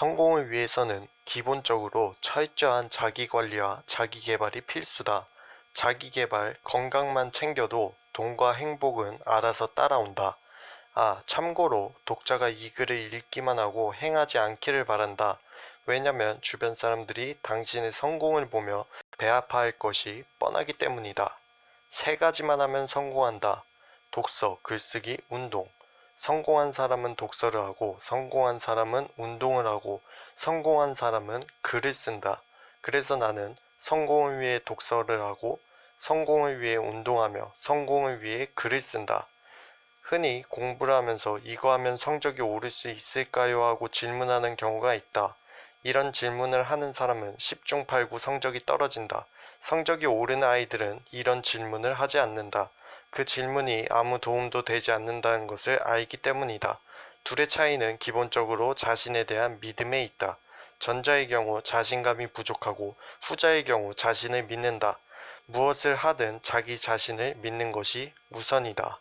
성공을 위해서는 기본적으로 철저한 자기 관리와 자기 개발이 필수다. 자기 개발, 건강만 챙겨도 돈과 행복은 알아서 따라온다. 아, 참고로 독자가 이 글을 읽기만 하고 행하지 않기를 바란다. 왜냐면 주변 사람들이 당신의 성공을 보며 배아파할 것이 뻔하기 때문이다. 세 가지만 하면 성공한다. 독서, 글쓰기, 운동. 성공한 사람은 독서를 하고 성공한 사람은 운동을 하고 성공한 사람은 글을 쓴다. 그래서 나는 성공을 위해 독서를 하고 성공을 위해 운동하며 성공을 위해 글을 쓴다. 흔히 공부를 하면서 이거 하면 성적이 오를 수 있을까요? 하고 질문하는 경우가 있다. 이런 질문을 하는 사람은 10중 8구 성적이 떨어진다. 성적이 오르는 아이들은 이런 질문을 하지 않는다. 그 질문이 아무 도움도 되지 않는다는 것을 알기 때문이다. 둘의 차이는 기본적으로 자신에 대한 믿음에 있다. 전자의 경우 자신감이 부족하고 후자의 경우 자신을 믿는다. 무엇을 하든 자기 자신을 믿는 것이 우선이다.